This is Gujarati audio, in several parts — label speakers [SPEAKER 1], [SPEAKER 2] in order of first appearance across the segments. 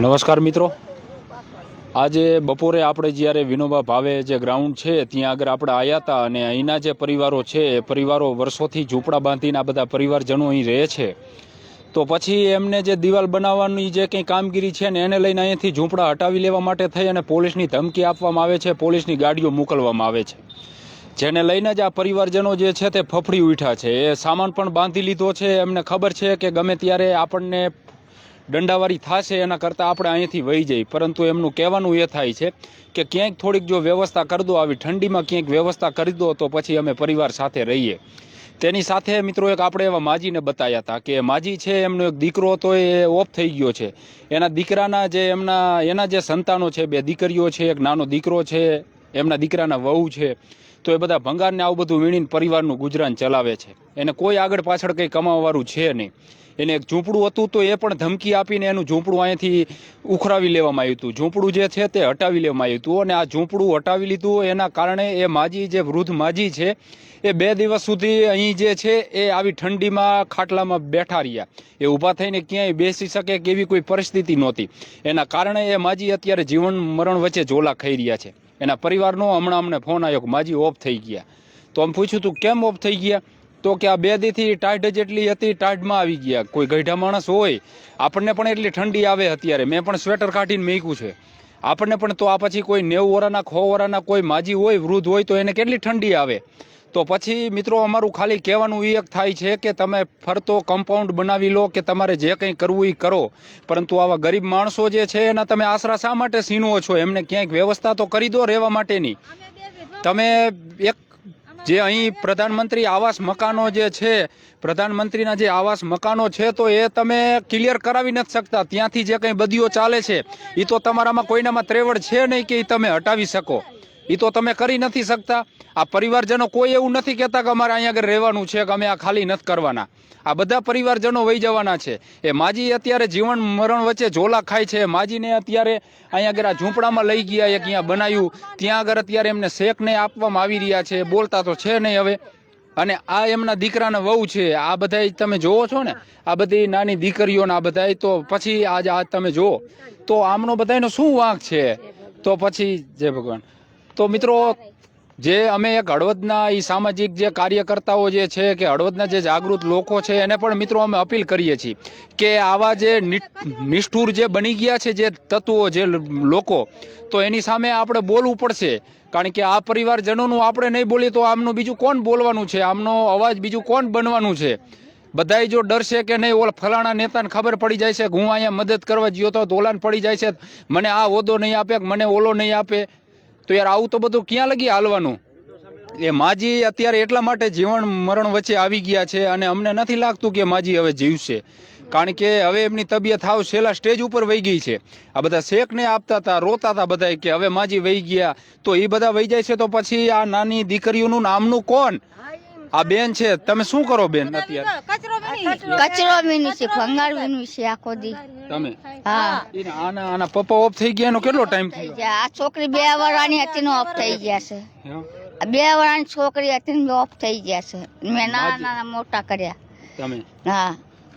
[SPEAKER 1] નમસ્કાર મિત્રો. આજે બપોરે આપણે જ્યારે વિનોબા ભાવે જે ગ્રાઉન્ડ છે, ત્યાં આગળ આપણે આવ્યા હતા અને અહીંના જે પરિવારો છે, એ પરિવારો વર્ષોથી ઝૂંપડા બાંધીને આ બધા પરિવારજનો અહીં રહે છે. તો પછી એમને જે દિવાલ બનાવવાની જે કંઈ કામગીરી છે ને, એને લઈને અહીંયાથી ઝૂંપડા હટાવી લેવા માટે થઈ અને પોલીસની ધમકી આપવામાં આવે છે, પોલીસની ગાડીઓ મોકલવામાં આવે છે. જેને લઈને જ આ પરિવારજનો જે છે તે ફફડી ઉઠ્યા છે. એ સામાન પણ બાંધી લીધો છે. એમને ખબર છે કે ગમે ત્યારે આપણને દંડાવારી થશે, એના કરતાં આપણે અહીંયાથી વહી જઈએ પરંતુ એમનું કહેવાનું એ થાય છે કે ક્યાંક થોડીક જો વ્યવસ્થા કરી દો, આવી ઠંડીમાં ક્યાંક વ્યવસ્થા કરી દો, તો પછી અમે પરિવાર સાથે રહીએ. તેની સાથે મિત્રો એક આપણે એવા માજીને બતાવ્યા હતા કે માજી છે, એમનો એક દીકરો હતો, એ ઓફ થઈ ગયો છે. એના દીકરાના જે એમના, એના જે સંતાનો છે, બે દીકરીઓ છે, એક નાનો દીકરો છે, એમના દીકરાના વહુ છે, તો એ બધા ભંગારને આવું બધું વીણીને પરિવારનું ગુજરાન ચલાવે છે. એને કોઈ આગળ પાછળ કંઈ કમાવાવાળું છે નહીં. એને એક ઝૂંપડું હતું તો એ પણ ધમકી આપીને એનું ઝૂંપડું અહીંયાથી ઉખરાવી લેવામાં આવ્યું હતું. ઝૂંપડું જે છે તે હટાવી લેવામાં આવ્યું હતું અને આ ઝૂંપડું હટાવી લીધું એના કારણે એ માજી, જે વૃદ્ધ માજી છે, એ બે દિવસ સુધી અહીં જે છે એ આવી ઠંડીમાં ખાટલામાં બેઠા રહ્યા. એ ઊભા થઈને ક્યાંય બેસી શકે કે એવી કોઈ પરિસ્થિતિ નહોતી. એના કારણે એ માજી અત્યારે જીવન મરણ વચ્ચે ઝોલા ખાઈ રહ્યા છે. એના પરિવારનો હમણાં અમને ફોન આવ્યો કે માજી ઓફ થઈ ગયા. તો આમ પૂછ્યું તું કેમ ઓફ થઈ ગયા? તો કે આ બે દીથી ટાઢ જેટલી હતી ટાઢમાં આવી ગયા. કોઈ ગઢા માણસ હોય આપણને પણ એટલી ઠંડી આવે અત્યારે. મેં પણ સ્વેટર કાઢીને મેક્યું છે. આપણને પણ તો આ પછી કોઈ નેવું વરાના ખો વરાના કોઈ માજી હોય વૃદ્ધ હોય તો એને કેટલી ઠંડી આવે? તો પછી મિત્રો અમારું ખાલી કહેવાનું એ એક થાય છે કે તમે ફરતો કમ્પાઉન્ડ બનાવી લો કે તમારે જે કંઈ કરવું એ કરો. પરંતુ આવા ગરીબ માણસો જે છે એના તમે આશરા શા માટે સીનવો છો? એમને ક્યાંક વ્યવસ્થા તો કરી દો રહેવા માટેની. તમે એક જે અહીં પ્રધાનમંત્રી આવાસ મકાનો જે છે, પ્રધાનમંત્રીના જે આવાસ મકાનો છે, તો એ તમે ક્લિયર કરાવી નથી શકતા. ત્યાંથી જે કંઈ બદીઓ ચાલે છે એ તો તમારામાં કોઈનામાં ત્રેવડ છે નહીં કે એ તમે હટાવી શકો. એ તો તમે કરી નથી શકતા. આ પરિવારજનો કોઈ એવું નથી કહેતા કે અમારે અહીંયા આગળ રહેવાનું છે, કે અમે આ ખાલી નથી કરવાના. આ બધા પરિવારજનો વહી જવાના છે. એ માજી અત્યારે જીવન મરણ વચ્ચે ઝોલા ખાય છે. માજીને અત્યારે અહીંયા આગળ ઝૂંપડામાં લઈ ગયા, એક અહીંયા બનાવ્યું ત્યાં આગળ અત્યારે એમને શેકને આપવામાં આવી રહ્યા છે. બોલતા તો છે નહીં હવે. અને આ એમના દીકરાના વહુ છે. આ બધા તમે જોવો છો ને? આ બધી નાની દીકરીઓને આ બધા તો પછી આજ આ તમે જુઓ. તો આમનો બધાનો શું વાંક છે? તો પછી, જય ભગવાન. તો મિત્રો જે અમે એક હળવદના એ સામાજિક જે કાર્યકર્તાઓ જે છે, કે હળવદના જે જાગૃત લોકો છે, એને પણ મિત્રો અમે અપીલ કરીએ છીએ કે આવા જે નિષ્ઠુર જે બની ગયા છે જે તત્વો, જે લોકો, તો એની સામે આપણે બોલવું પડશે. કારણ કે આ પરિવારજનોનું આપણે નહીં બોલીએ તો આમનું બીજું કોણ બોલવાનું છે? આમનો અવાજ બીજું કોણ બનવાનું છે? બધાય જો ડરશે કે નહીં, ઓલા ફલાણા નેતાને ખબર પડી જાય છે કે હું અહીંયા મદદ કરવા ગયો તો ઓલાને પડી જાય છે. મને આ હોદ્દો નહીં આપે મને ઓલો નહીં આપે. તો યાર આવું તો બધું ક્યાં લગી હાલવાનું? એ માજી અત્યારે એટલા માટે જીવન મરણ વચ્ચે આવી ગયા છે અને અમને નથી લાગતું કે માજી હવે જીવશે. કારણ કે હવે એમની તબિયત હાવ છેલ્લા સ્ટેજ ઉપર વહી ગઈ છે. આ બધા શેકને આપતા હતા, રોતા હતા બધા કે હવે માજી વહી ગયા. તો એ બધા વહી જાય છે તો પછી આ નાની દીકરીઓનું નામનું કોણ? આ બેન છે. તમે શું કરો બેન અત્યારે?
[SPEAKER 2] કચરો વીણી છે ભંગાર વીણું છે આખો દી.
[SPEAKER 1] તમે?
[SPEAKER 2] હા.
[SPEAKER 1] આના આના પપ્પા ઓફ થઈ ગયા એનો કેટલો ટાઈમ
[SPEAKER 2] થઈ ગયો. આ છોકરી બે વર્ષની હતી નો ઓફ થઈ ગયા છે. આ બે વર્ષની છોકરી હતી ને ઓફ થઈ ગયા છે. મેં નાના નાના મોટા કર્યા.
[SPEAKER 1] તમે?
[SPEAKER 2] હા.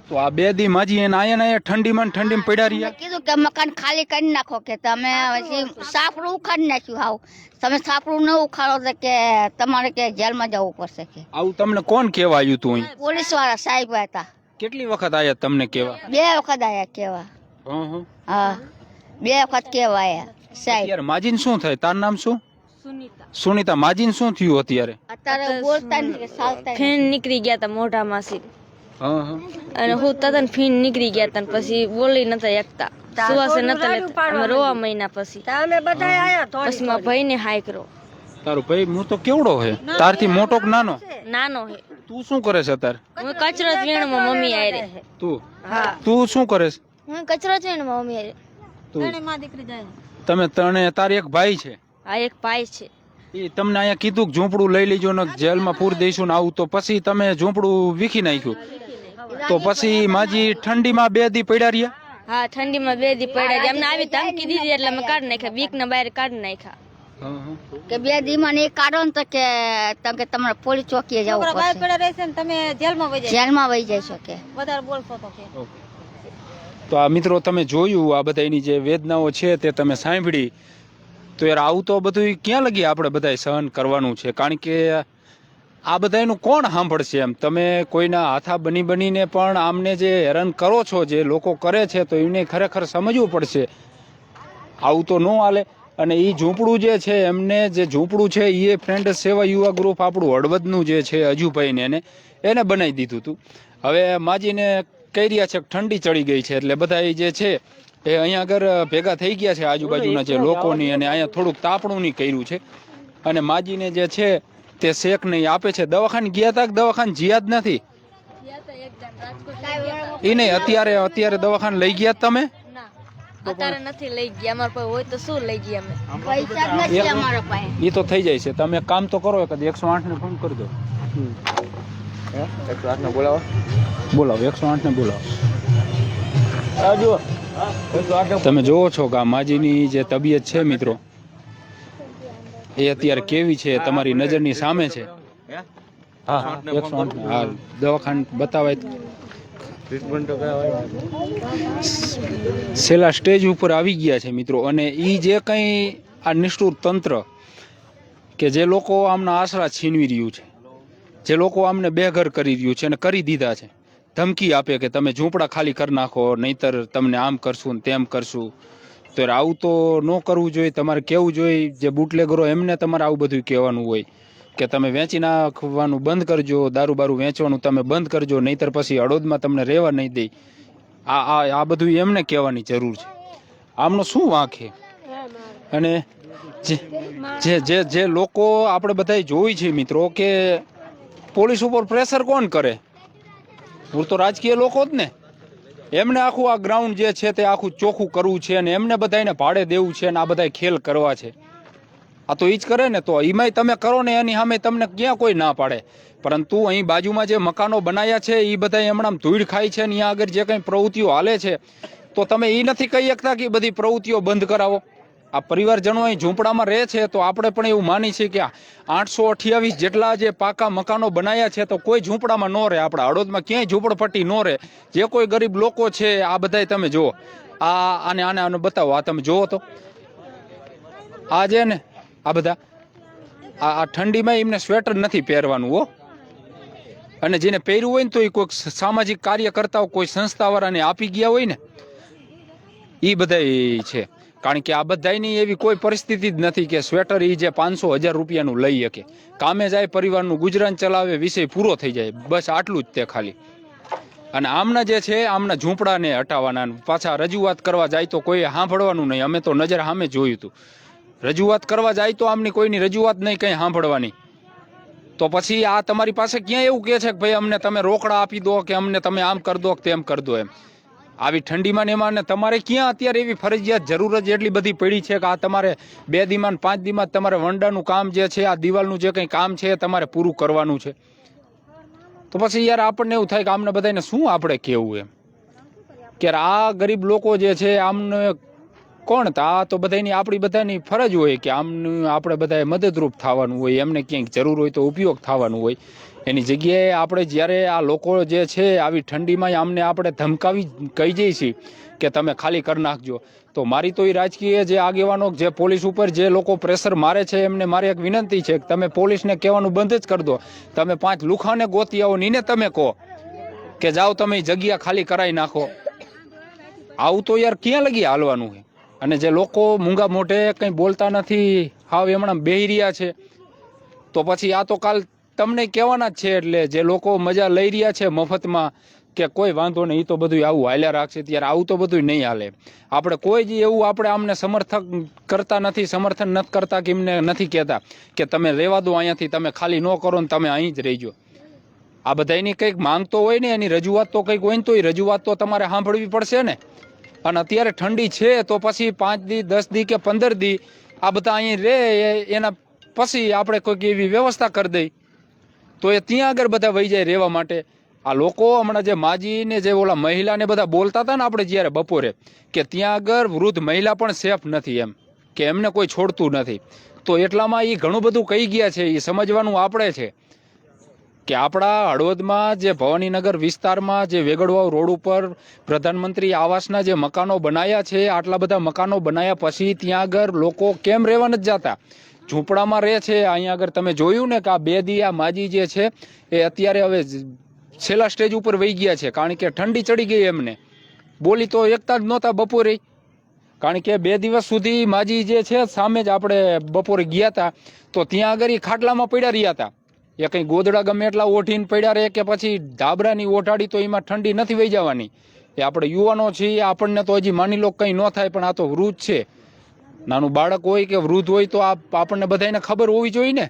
[SPEAKER 1] તો આ બે દી માજી એને આયા ને ઠંડી ઠંડીમાં ઠંડી ઠંડીમાં પડ્યા રહ્યા
[SPEAKER 2] કીધું કે મકાન ખાલી કરી નાખો કે તમે પછી સાફરું ઉખાડી નાખ્યું હાવ. તમે સાફરું ન ઉખાડો તો કે તમારે કે જેલમાં જવું પડશે કે.
[SPEAKER 1] આવું તમને કોણ કહેવા આવ્યું તું
[SPEAKER 2] પોલીસવાળા સાહેબ હતા.
[SPEAKER 1] કેટલી વખત આયા તમને કેવા
[SPEAKER 2] બે વખત આયા કેવા
[SPEAKER 1] હં
[SPEAKER 2] બે વખત કેવા આયા સાહેબ.
[SPEAKER 1] અત્યારે માજીન શું થાય? તાર નામ શું? સુનિતા. માજીન શું થયું અત્યારે?
[SPEAKER 2] અત્યારે બોલતા નથી નથી.
[SPEAKER 3] નીકળી ગયા તા મોઢામાંથી. અને હું તદ્દન ફીણ નીકળી ગયા હતા પછી બોલી નતા એકતા. સુવાસે નતા લેતા અમે રોવા મહિના પછી. પછી મારા ભાઈ ને હાય કરો.
[SPEAKER 1] તારો ભાઈ હું તો કેવડો હે? તારથી મોટો કે નાનો?
[SPEAKER 3] નાનો હે.
[SPEAKER 1] તું શું કરે છે તાર
[SPEAKER 3] હું કચરો વીણમાં મમ્મી આયરે.
[SPEAKER 1] તું?
[SPEAKER 3] હા.
[SPEAKER 1] તું શું કરે છે?
[SPEAKER 3] હું કચરો વીણમાં મમ્મી આયરે.
[SPEAKER 1] તું? તમે ત્રણે તાર એક ભાઈ છે.
[SPEAKER 3] આ એક ભાઈ છે.
[SPEAKER 1] એ તમને અહીંયા કીધું કે ઝૂંપડું લઈ લેજો ને જેલમાં પૂર દઈશું ને આવું. તો પછી તમે ઝૂંપડું વીખી નાખ્યું. તો પછી માજી ઠંડીમાં બે દી પડ્યા રહ્યા?
[SPEAKER 3] હા ઠંડીમાં બે દી પડ્યા. એમને આવી ધમકી દીધી એટલે અમે કાઢી નાખ્યા. બીક ને બહાર કાઢી નાખ્યા.
[SPEAKER 1] હં હં.
[SPEAKER 2] કે બે દીમાં ને એ કાઢો ને તો કે તમે કે તમારે પોલીસ ચોકીએ જવું પડશે
[SPEAKER 4] રહેશે ને તમે જેલમાં વહી
[SPEAKER 2] જેલમાં વહી જઈશો કે.
[SPEAKER 4] વધારે બોલશો તો
[SPEAKER 1] કે. તો આ મિત્રો તમે જોયું આ બધાની જે વેદનાઓ છે તે તમે સાંભળી. તો યાર આવું તો બધું ક્યાં લગી આપણે બધાય સહન કરવાનું છે? કારણ કે આ બધાનું કોણ સાંભળશે એમ? તમે કોઈના હાથા બની બનીને પણ આમને જે હેરાન કરો છો જે લોકો કરે છે તો એને ખરેખર સમજવું પડશે. આવું તો ન હાલે. અને એ ઝૂંપડું જે છે એમને જે ઝૂંપડું છે એ ફ્રેન્ડ સેવા યુવા ગ્રુપ આપણું હળવદનું જે છે અજુભાઈને એને એને બનાવી દીધું હતું હવે માજીને કહી રહ્યા છે ઠંડી ચડી ગઈ છે એટલે બધા એ જે છે એ અહીંયા આગળ ભેગા થઈ ગયા છે આજુબાજુના જે લોકોની અને અહીંયા થોડુંક તાપણું ની કર્યું છે. અને માજીને જે છે તે શેક નહીં આપે છે. દવાખાને ગયા તા કે દવાખાને જ્યાં જ નથી? એ નહીં અત્યારે અત્યારે દવાખાને લઈ ગયા તમે?
[SPEAKER 3] અત્યારે નથી લઈ ગયા. અમારા પાસે હોય તો શું લઈ ગયા અમે?
[SPEAKER 2] પૈસા નથી અમારા પાસે.
[SPEAKER 1] એ તો થઈ જાય છે. તમે એક કામ તો કરો કદી એકસો આઠ ને ફોન કરી દો. બોલાવો. બોલાવો એકસો આઠ ને બોલાવો. તમે જોવો છો કે આ માજીની જે તબિયત છે મિત્રો. એ અત્યારે કેવી છે તમારી નજરની સામે છે? હા એકસો આઠ હા દવાખાને બતાવાય. છેલ્લા સ્ટેજ ઉપર આવી ગયા છે મિત્રો અને એ જે કંઈ આ નિષ્ઠુર તંત્ર કે જે લોકો આમના આશરા છીનવી રહ્યું છે જે લોકો આમને બેઘર કરી રહ્યું છે અને કરી દીધા છે ધમકી આપે કે તમે ઝૂંપડા ખાલી કરી નાખો નહીતર તમને આમ કરશું ને તેમ કરશું. તો આવું તો ન કરવું જોઈએ, તમારે કહેવું જોઈએ, જે બુટલેગરો એમને તમારે આવું બધું કહેવાનું હોય, કે તમે વેચી નાખવાનું બંધ કરજો, દારૂ બારૂ વેચવાનું તમે બંધ કરજો, નહીતર પછી હળોદમાં તમને રહેવા નહીં દે. આ આ આ બધું એમને કહેવાની જરૂર છે. આમનો શું વાંખે અને જે જે જે જે લોકો આપણે બધાય જોઈ છે મિત્રો કે પોલીસ ઉપર પ્રેશર કોણ કરે? હું તો રાજકીય લોકો જ ને. એમને આખું આ ગ્રાઉન્ડ જે છે તે આખું ચોખ્ખું કરવું છે અને એમને બધાને ભાડે દેવું છે અને આ બધા ખેલ કરવા છે. આ તો એ જ કરે ને તો એમાંય તમે કરો ને એની સામે તમને ક્યાં કોઈ ના પાડે. પરંતુ અહીં બાજુમાં જે મકાનો બનાવ્યા છે એ બધા હમણાં ધૂળ ખાય છે અને અહીંયા આગળ જે કંઈ પ્રવૃત્તિઓ હાલે છે, તો તમે એ નથી કહી શકતા કે બધી પ્રવૃત્તિઓ બંધ કરાવો. આ પરિવારજનો અહીં ઝૂંપડામાં રહે છે, તો આપણે પણ એવું માની છીએ કે આઠસો અઠ્યાવીસ જેટલા જે પાકા મકાનો બનાવ્યા છે, તો કોઈ ઝૂંપડામાં ન રહે. આપણા હળોદમાં ક્યાંય ઝૂંપડપટ્ટી ન રહે. જે કોઈ ગરીબ લોકો છે, આ બધાય તમે જુઓ. આ, આને આને આને બતાવો. આ તમે જુઓ તો. આ જે ને, આ બધા. આ આ ઠંડીમાં એમને સ્વેટર નથી પહેરવાનું, હો. અને જેને પહેર્યું હોય ને, તો એ કોઈક સામાજિક કાર્યકર્તાઓ, કોઈ સંસ્થાવાળાને આપી ગયા હોય ને એ બધા છે. કારણ કે આ બધાની એવી કોઈ પરિસ્થિતિ જ નથી કે સ્વેટર એ જે પાંચસો હજાર રૂપિયાનું લઈ શકે. કામે જાય, પરિવારનું ગુજરાન ચલાવે, વિષય પૂરો થઈ જાય. બસ આટલું જ તે ખાલી. અને આમના જે છે, આમના ઝૂંપડાને હટાવવાના પાછા રજૂઆત કરવા જાય તો કોઈ સાંભળવાનું નહીં. અમે તો નજર સામે જોયું હતું. રજૂઆત કરવા જાય તો આમની કોઈની રજૂઆત નહીં કંઈ સાંભળવાની તો પછી આ તમારી પાસે ક્યાં એવું કહે છે કે ભાઈ અમને તમે રોકડા આપી દો કે અમને તમે આમ કરી દો કે તેમ કરી દો એમ. આવી ઠંડીમાં ને એમાં તમારે ક્યાં અત્યારે એવી ફરજિયાત જરૂર જ એટલી બધી પડી છે કે આ તમારે બે દીમાં પાંચ દીમાં તમારે વંડાનું કામ જે છે, આ દિવાલનું જે કંઈ કામ છે એ તમારે પૂરું કરવાનું છે. તો પછી યાર આપણને એવું થાય કે આમને બધાને શું આપણે કહેવું એમ? કે આ ગરીબ લોકો જે છે આમને કોણ? તા તો બધાની આપણી બધાની ફરજ હોય કે આમનું આપણે બધાએ મદદરૂપ થવાનું હોય, એમને ક્યાંક જરૂર હોય તો ઉપયોગ થવાનું હોય. એની જગ્યાએ આપણે જ્યારે આ લોકો જે છે આવી ઠંડીમાં આમને આપણે ધમકાવી કહી જઈએ છીએ કે તમે ખાલી કરી નાખજો. તો મારી તો એ રાજકીય જે આગેવાનો જે પોલીસ ઉપર જે લોકો પ્રેશર મારે છે એમને મારી એક વિનંતી છે કે તમે પોલીસને કહેવાનું બંધ જ કરી દો. તમે પાંચ લુખાને ગોતી આવો નીને તમે કહો કે જાઓ તમે જગ્યા ખાલી કરાવી નાખો. આવું તો યાર ક્યાં લગી હાલવાનું છે? અને જે લોકો મૂંગા મોઢે કંઈ બોલતા નથી, હાવ એમણે બેહી રહ્યા છે. તો પછી આ તો કાલ તમને કહેવાના જ છે એટલે જે લોકો મજા લઈ રહ્યા છે મફતમાં કે કોઈ વાંધો નહીં તો બધું આવું હાલ્યા રાખશે, ત્યારે આવું તો બધું નહીં હાલે. આપણે કોઈ જ એવું આપણે આમને સમર્થક કરતા નથી, સમર્થન નથી કરતા કે એમને નથી કહેતા કે તમે રહેવા દો અહીંયાથી, તમે ખાલી ન કરો ને તમે અહીં જ રહીજો. આ બધાની કંઈક માંગતો હોય ને, એની રજૂઆત તો કંઈક હોય ને, તો એ રજૂઆત તો તમારે સાંભળવી પડશે ને. અને અત્યારે ઠંડી છે, તો પછી પાંચ દી, દસ દી કે પંદર દી આ બધા અહીં રહે એના પછી આપણે કોઈક એવી વ્યવસ્થા કરી દઈ. તો એ ત્યાં આગળ બધા વહી જાય રહેવા માટે. આ લોકો હમણાં જે માજીને જે ઓલા મહિલાને બધા બોલતા હતા ને આપણે જ્યારે બપોરે, કે ત્યાં આગળ વૃદ્ધ મહિલા પણ સેફ નથી એમ, કે એમને કોઈ છોડતું નથી. તો એટલામાં એ ઘણું બધું કહી ગયા છે એ સમજવાનું આપણે છે. કે આપણા હળવદમાં જે ભવાનીનગર વિસ્તારમાં જે વેગડવાવ રોડ ઉપર પ્રધાનમંત્રી આવાસના જે મકાનો બનાયા છે, આટલા બધા મકાનો બનાયા પછી ત્યાં આગળ લોકો કેમ રહેવા નથી જતા? ઝૂંપડામાં રહે છે. અહીંયા આગળ તમે જોયું ને કે આ બે દી આ માજી જે છે, એ અત્યારે હવે છેલ્લા સ્ટેજ ઉપર વહી ગયા છે. કારણ કે ઠંડી ચડી ગઈ એમને. બોલી તો એકતા જ નહોતા બપોરે. કારણ કે બે દિવસ સુધી માજી જે છે, સામે જ આપણે બપોરે ગયા હતા તો ત્યાં આગળ એ ખાટલામાં પડ્યા રહ્યા હતા એ કંઈ ગોદડા ગમે એટલા ઓઢીને પડ્યા રહે કે પછી ધાબરાની ઓઢાડી તો એમાં ઠંડી નથી વહી જવાની. એ આપણે યુવાનો છીએ, આપણને તો હજી માની લો કંઈ ન થાય, પણ આ તો વૃદ્ધ છે. નાનું બાળક હોય કે વૃદ્ધ હોય તો આ આપણને બધાને ખબર હોવી જોઈએ ને?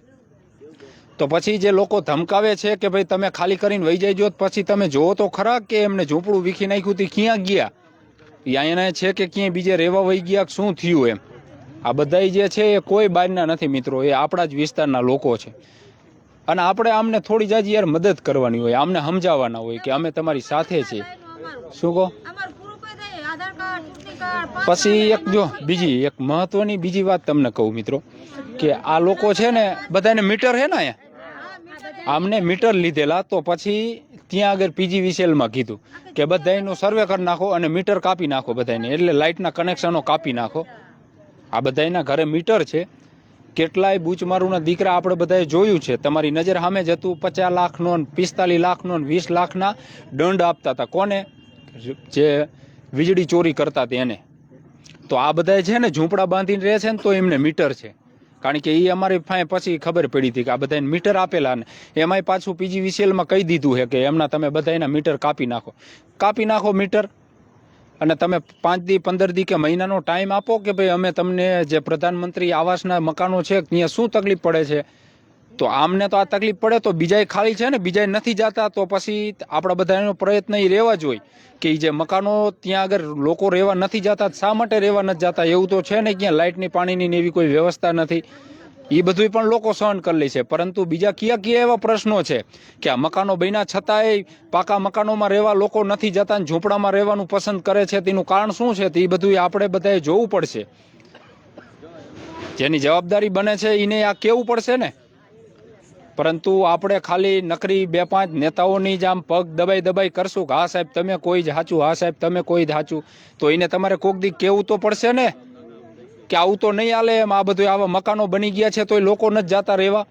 [SPEAKER 1] તો પછી જે લોકો ધમકાવે છે કે ભાઈ તમે ખાલી કરીને વહી જાય પછી તમે જોવો તો ખરા કે એમને ઝૂંપડું વીખી નાખ્યું તે, ક્યાં ગયા? અહીંયા છે કે ક્યાંય બીજે રહેવા વહી ગયા શું થયું એમ? આ બધાય જે છે એ કોઈ બહારના નથી મિત્રો, એ આપણા જ વિસ્તારના લોકો છે. અને આપણે આમને થોડી જાજી યાર મદદ કરવાની હોય, આમને સમજાવવાના હોય કે અમે તમારી સાથે છીએ. શું કહો? પછી એક જો, બીજી, એક મહત્વની બીજી વાત તમને કહું મિત્રો, કે આ લોકો છે ને, બધાને મીટર છે ને અહીંયા? આમને મીટર લીધેલા, તો પછી ત્યાં આગળ પીજી વિસેલમાં કીધું કે બધાયનું સર્વે કરી નાખો અને મીટર કાપી નાખો બધાને એટલે લાઇટના કનેક્શનો કાપી નાખો. આ બધાના ઘરે મીટર છે. કેટલાય બૂચમારુના દીકરા આપણે બધાએ જોયું છે. તમારી નજર સામે જ હતું, પચાસ લાખનો પિસ્તાલીસ લાખનો વીસ લાખના દંડ આપતા હતા. કોને? જે વીજળી ચોરી કરતા તેને તો આ બધા છે ને ઝૂંપડા બાંધીને રહે છે ને તો એમને મીટર છે. કારણ કે એ અમારી ફાય પછી ખબર પડી હતી કે આ બધાને મીટર આપેલા ને. એમાંય પાછું પીજી વિસેલમાં કહી દીધું છે કે એમના તમે બધા એના મીટર કાપી નાખો. કાપી નાખો મીટર. અને તમે પાંચ દી, પંદર દી કે મહિનાનો ટાઈમ આપો કે ભાઈ અમે તમને જે પ્રધાનમંત્રી આવાસના મકાનો છે, ત્યાં શું તકલીફ પડે છે? તો આમને તો આ તકલીફ પડે તો બીજાએ ખાલી છે ને બીજાએ નથી જતા, તો પછી આપણા બધાનો પ્રયત્ન એ રહેવા જોઈએ કે જે મકાનો ત્યાં આગળ લોકો રહેવા નથી જતા, શા માટે રહેવા નથી જતા? એવું તો છે ને ક્યાં લાઇટની, પાણીની એવી કોઈ વ્યવસ્થા નથી. એ બધું પણ લોકો સહન કરી લે છે. પરંતુ બીજા કયા કયા એવા પ્રશ્નો છે કે આ મકાનો બન્યા છતાંય પાકા મકાનોમાં રહેવા લોકો નથી જતા ઝૂંપડામાં રહેવાનું પસંદ કરે છે, તેનું કારણ શું છે? એ બધું આપણે બધાએ જોવું પડશે. જેની જવાબદારી બને છે એને આ કેવું પડશે ને? પરંતુ આપણે ખાલી નકરી બે પાંચ નેતાઓની જ આમ પગ દબાઈ દબાઈ કરશું કે, હા સાહેબ, તમે કોઈ જ સાચું હા સાહેબ, તમે કોઈ જ સાચું તો એને તમારે કોક દી કેવું તો પડશે ને? કે આવું તો નહીં હાલે એમ, આ બધું આવા મકાનો બની ગયા છે તો એ લોકો નથી જતા રહેવા.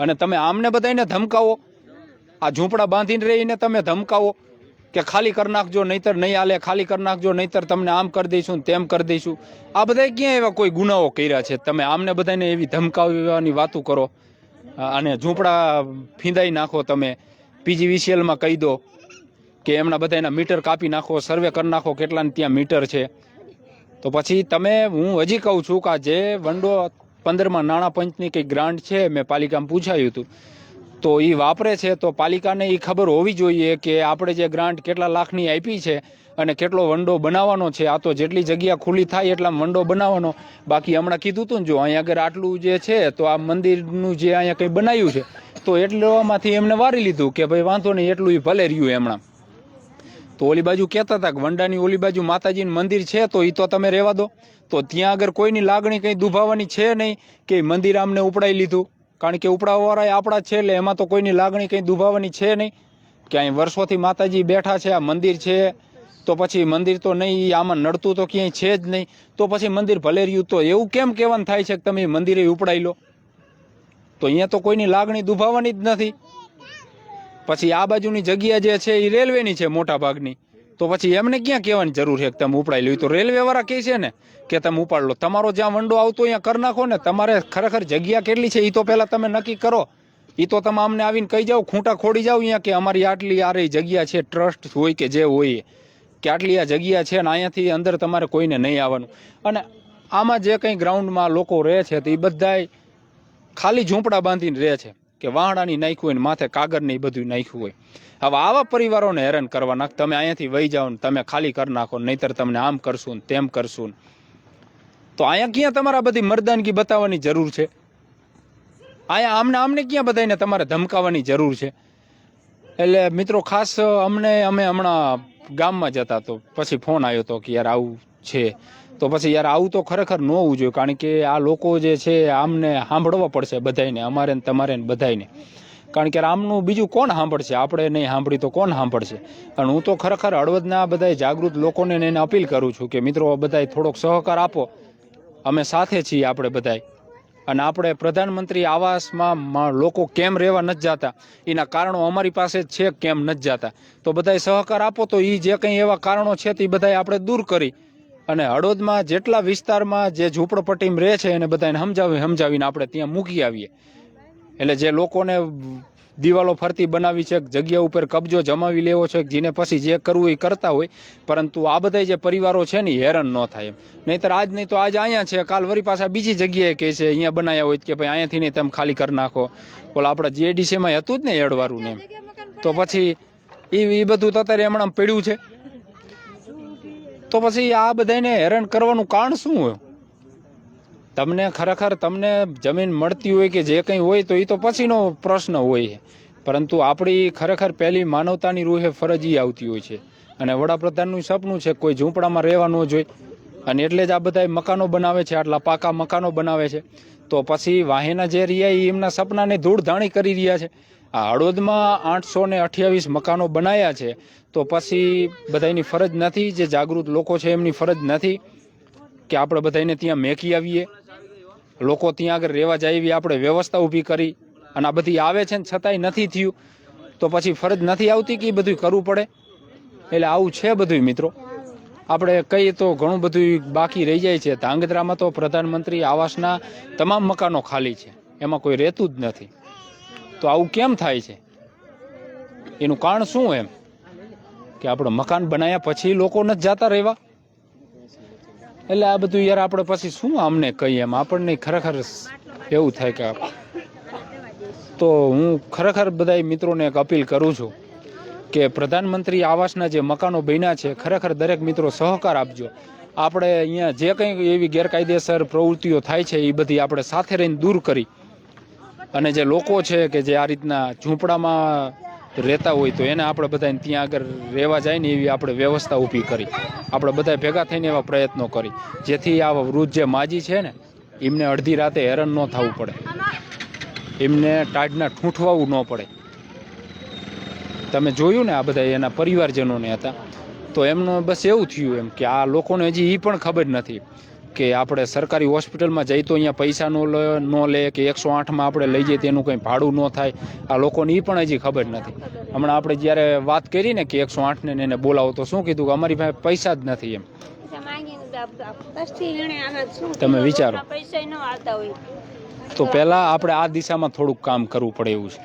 [SPEAKER 1] અને તમે આમને બધાને ધમકાવો. આ ઝૂંપડા બાંધીને રહીને તમે ધમકાવો કે, ખાલી કરી નાખજો, નહીતર નહીં હાલે, ખાલી કરી નાખજો, નહીતર તમને આમ કરી દઈશું તેમ કરી દઈશું. આ બધા ક્યાં એવા કોઈ ગુનાઓ કર્યા છે? તમે આમને બધાને એવી ધમકાવવાની વાતો કરો. અને ઝૂંપડા ફીંદાઈ નાખો તમે. પીજીવીસીએલમાં કહી દો કે એમના બધાના મીટર કાપી નાખો, સર્વે કરી નાખો કેટલાને ત્યાં મીટર છે. તો પછી તમે, હું હજી કહું છું કે જે વંડો પંદરમાં નાણાં પંચની કંઈક ગ્રાન્ટ છે, મેં પાલિકામાં પૂછાયું હતું. તો એ વાપરે છે, તો પાલિકાને એ ખબર હોવી જોઈએ કે આપણે જે ગ્રાન્ટ કેટલા લાખની આપી છે અને કેટલો વંડો બનાવવાનો છે? આ તો જેટલી જગ્યા ખુલ્લી થાય એટલા વંડો બનાવવાનો. બાકી હમણાં કીધું હતું ને જો, અહીંયા આગળ આટલું જે છે, તો આ મંદિરનું જે અહીંયા કંઈ બનાવ્યું છે, તો એટલામાંથી એમને વારી લીધું કે ભાઈ વાંધો નહીં, એટલું એ ભલે રહ્યું હમણાં તો ઓલી બાજુ કહેતા હતા કે વંડાની ઓલી બાજુ માતાજીનું મંદિર છે, તો એ તો તમે રહેવા દો. તો ત્યાં આગળ કોઈની લાગણી કંઈ દુભાવવાની છે નહીં કે મંદિર આમને ઉપડાઈ લીધું? કારણ કે ઉપડાવવાળા આપણા છે એટલે એમાં તો કોઈની લાગણી કંઈ દુભાવવાની છે નહીં. કે અહીં વર્ષોથી માતાજી બેઠા છે, આ મંદિર છે તો પછી મંદિર તો નહીં આમાં નડતું તો ક્યાંય છે જ નહીં. તો પછી મંદિર ભલે રહ્યું તો એવું કેમ કહેવાનું થાય છે કે તમે મંદિરે ઉપડાઈ લો? તો અહીંયા તો કોઈની લાગણી દુભાવવાની જ નથી. પછી આ બાજુની જગ્યા જે છે એ રેલવેની છે મોટા ભાગની તો પછી એમને ક્યાં કહેવાની જરૂર છે કે તમે ઉપડાઈ લો? તો રેલવે વાળા કહે છે ને કે તમે ઉપાડ લો. તમારો જ્યાં વંડો આવતો અહીંયા કરી નાખો ને. તમારે ખરેખર જગ્યા કેટલી છે એ તો પહેલાં તમે નક્કી કરો. એ તો તમે અમને આવીને કહી જાઓ, ખૂંટા ખોડી જાઓ અહીંયા કે અમારી આટલી આ જગ્યા છે, ટ્રસ્ટ હોય કે જે હોય કે આટલી આ જગ્યા છે ને અહીંયાથી અંદર તમારે કોઈને નહીં આવવાનું. અને આમાં જે કંઈ ગ્રાઉન્ડમાં લોકો રહે છે તો એ બધાય ખાલી ઝૂંપડા બાંધીને રહે છે કે વાહણાની નાખ્યું હોય ને માથે કાગળને એ બધું નાખ્યું હોય. હવે આવા પરિવારોને હેરાન કરવાના નાખ, તમે અહીંયાથી વહી જાઓ ને તમે ખાલી કરી નાખો, નહીતર તમને આમ કરશું ને તેમ કરશું. તો અહીંયા ક્યાં તમારા બધી મરદાનગી બતાવવાની જરૂર છે? અહીંયા આમને આમને ક્યાં બધાને તમારે ધમકાવવાની જરૂર છે? એટલે મિત્રો ખાસ અમને, અમે હમણાં ગામમાં જતા તો પછી ફોન આવ્યો હતો કે યાર આવું છે. તો પછી યાર આવું તો ખરેખર ન હોવું જોઈએ કારણ કે આ લોકો જે છે આમને સાંભળવા પડશે બધાયને, અમારે ને તમારે ને બધાયને. કારણ કે આમનું બીજું કોણ સાંભળશે? આપણે નહીં સાંભળી તો કોણ સાંભળશે? અને હું તો ખરેખર હળવદના બધા જાગૃત લોકોને એને અપીલ કરું છું કે મિત્રો, બધાય થોડોક સહકાર આપો. અમે સાથે છીએ આપણે બધાય. અને આપણે પ્રધાનમંત્રી આવાસમાં લોકો કેમ રહેવા નથી જતા? એના કારણો અમારી પાસે છે, કેમ નથી જતા? તો બધાય સહકાર આપો તો એ જે કંઈ એવા કારણો છે તે બધાય આપણે દૂર કરી. અને હળવદમાં જેટલા વિસ્તારમાં જે ઝૂંપડપટ્ટીમાં રહે છે એને બધાને સમજાવી સમજાવીને આપણે ત્યાં મૂકી આવીએ. એટલે જે લોકોને દિવાલો ફરતી બનાવી છે, જગ્યા ઉપર કબજો જમાવી લેવો છે, જેને પછી જે કરવું એ કરતા હોય. પરંતુ આ બધા જે પરિવારો છે ને હેરાન ન થાય એમ. નહીતર આજ નહીં તો આજ અહીંયા છે, કાલ વરી પાછા બીજી જગ્યાએ કહે છે, અહીંયા બનાવ્યા હોય કે ભાઈ અહીંયાથી નહીં તમે ખાલી કરી નાખો. ઓલા આપણા જીએડીસીમાં હતું જ ને એડવારું ને તો પછી એ એ બધું તો અત્યારે હમણાં પડ્યું છે. તો પછી આ બધાને હેરાન કરવાનું કારણ શું હોય? તમને ખરેખર તમને જમીન મળતી હોય કે જે કંઈ હોય તો એ તો પછીનો પ્રશ્ન હોય. પરંતુ આપણી ખરેખર પહેલી માનવતાની રૂહે ફરજ આવતી હોય છે. અને વડાપ્રધાનનું સપનું છે કોઈ ઝૂંપડામાં રહેવા ન જોઈએ. અને એટલે જ આ બધા મકાનો બનાવે છે, આટલા પાકા મકાનો બનાવે છે. તો પછી વાહેના જે રહ્યા એ એમના સપનાને ધૂળધાણી કરી રહ્યા છે. આ હળવદમાં આઠસો ને અઠ્યાવીસ મકાનો બનાવ્યા છે. તો પછી બધાની ફરજ નથી, જે જાગૃત લોકો છે એમની ફરજ નથી કે આપણે બધાને ત્યાં મેકી આવીએ. લોકો ત્યાં આગળ રહેવા જાય એવી આપણે વ્યવસ્થા ઊભી કરી અને આ બધી આવે છે ને છતાંય નથી થયું, તો પછી ફરજ નથી આવતી કે એ બધું કરવું પડે? એટલે આવું છે બધું મિત્રો. આપણે કહીએ તો ઘણું બધું બાકી રહી જાય છે. ધાંગધ્રામાં તો પ્રધાનમંત્રી આવાસના તમામ મકાનો ખાલી છે. એમાં કોઈ રહેતું જ નથી. તો આવું કેમ થાય છે? એનું કારણ શું એમ? કે આપણે મકાન બનાવ્યા પછી લોકો નથી જતા રહેવા? એટલે આ બધું યાર આપણે પછી શું અમને કહીએ એમ? આપણને ખરેખર એવું થાય કે તો હું ખરેખર બધા મિત્રોને એક અપીલ કરું છું કે પ્રધાનમંત્રી આવાસના જે મકાનો બન્યા છે, ખરેખર દરેક મિત્રો સહકાર આપજો. આપણે અહીંયા જે કંઈ એવી ગેરકાયદેસર પ્રવૃત્તિઓ થાય છે, એ બધી આપણે સાથે રહીને દૂર કરી. અને જે લોકો છે કે જે આ રીતના ઝૂંપડામાં રહેતા હોય તો એને આપણે બધાને ત્યાં આગળ રહેવા જાય ને એવી આપણે વ્યવસ્થા ઊભી કરી. આપણે બધા ભેગા થઈને એવા પ્રયત્નો કરી. જેથી આ વૃદ્ધ જે માજી છે ને, એમને અડધી રાતે હેરાન ન થવું પડે. એમને ટાઢના ઠૂંઠવાવું ન પડે. તમે જોયું ને આ બધા એના પરિવારજનોને હતા? તો એમનું બસ એવું થયું એમ કે આ લોકોને હજી એ પણ ખબર નથી. કે આપણે સરકારી હોસ્પિટલમાં જઈ તો અહીંયા પૈસા નો લે ન લે કે એકસો આઠમાં આપણે લઈ જઈએ તેનું કંઈ ભાડું ન થાય. આ લોકોને એ પણ હજી ખબર નથી. હમણાં આપણે જ્યારે વાત કરી ને કે એકસો આઠને એને બોલાવો તો શું કીધું કે અમારી પાસે પૈસા જ નથી એમ. તમે વિચારો. તો પહેલાં આપણે આ દિશામાં થોડુંક કામ કરવું પડે એવું છે.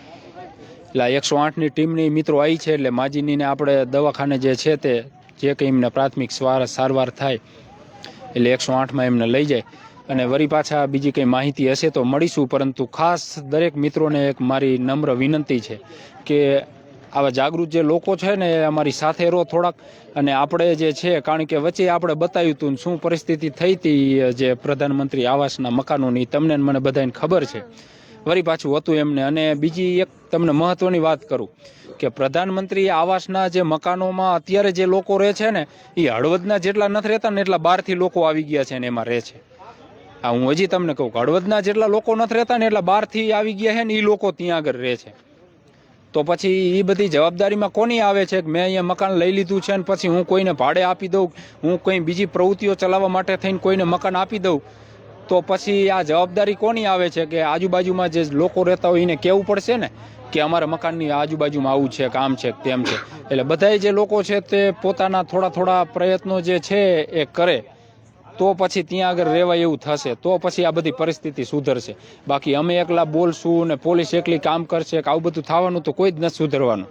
[SPEAKER 1] એટલે આ એકસો આઠની ટીમની મિત્રો આવી છે એટલે માજીનીને આપણે દવાખાને જે છે તે જે કંઈ એમને પ્રાથમિક સારવાર થાય એટલે એકસો આઠમાં એમને લઈ જાય. અને વળી પાછા બીજી કંઈ માહિતી હશે તો મળીશું, પરંતુ ખાસ દરેક મિત્રોને એક મારી નમ્ર વિનંતી છે કે આવા જાગૃત જે લોકો છે ને, એ અમારી સાથે રહો થોડાક. અને આપણે જે છે, કારણ કે વચ્ચે આપણે બતાવ્યું હતું શું પરિસ્થિતિ થઈ હતી જે પ્રધાનમંત્રી આવાસના મકાનોની, તમને મને બધાને ખબર છે. વળી પાછું હતું એમને. અને બીજી એક તમને મહત્ત્વની વાત કરું. કે પ્રધાનમંત્રી આવાસના જે મકાનોમાં અત્યારે જે લોકો રહે છે ને, એ હળવદના જેટલા નથી રહેતા ને એટલા બહારથી લોકો આવી ગયા છે ને એમાં રહે છે. આ હું હજી તમને કહું કે હળવદના જેટલા લોકો નથી રહેતા ને એટલા બહારથી આવી ગયા છે ને, એ લોકો ત્યાં આગળ રહે છે. તો પછી એ બધી જવાબદારીમાં કોની આવે છે કે મેં અહીંયા મકાન લઈ લીધું છે ને પછી હું કોઈને ભાડે આપી દઉં, હું કોઈ બીજી પ્રવૃત્તિઓ ચલાવવા માટે થઈને કોઈને મકાન આપી દઉં? તો પછી આ જવાબદારી કોની આવે છે કે આજુબાજુમાં જે લોકો રહેતા હોય એને કહેવું પડશે ને? કે અમારા મકાનની આજુબાજુમાં આવું છે, કે આમ છે તેમ છે. એટલે બધાય જે લોકો છે તે પોતાના થોડા થોડા પ્રયત્નો જે છે એ કરે. તો પછી ત્યાં આગળ રહેવાય એવું થશે. તો પછી આ બધી પરિસ્થિતિ સુધરશે. બાકી અમે એકલા બોલશું ને પોલીસ એકલી કામ કરશે, કે આવું બધું થવાનું તો કોઈ જ નથી સુધરવાનું.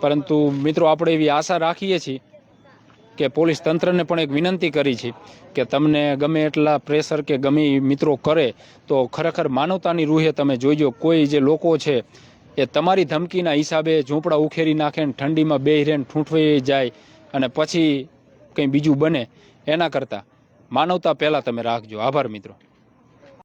[SPEAKER 1] પરંતુ મિત્રો આપણે એવી આશા રાખીએ છીએ કે પોલીસ તંત્રને પણ એક વિનંતી કરી છે કે તમને ગમે એટલા પ્રેશર કે ગમે મિત્રો કરે, તો ખરેખર માનવતાની રૂહે તમે જોઈજો. કોઈ જે લોકો છે, એ તમારી ધમકીના હિસાબે ઝૂંપડા ઉખેરી નાખે ને ઠંડીમાં બેહી હિરેન ઠૂંઠવાઈ જાય અને પછી કંઈ બીજું બને, એના કરતાં માનવતા પહેલાં તમે રાખજો. આભાર મિત્રો.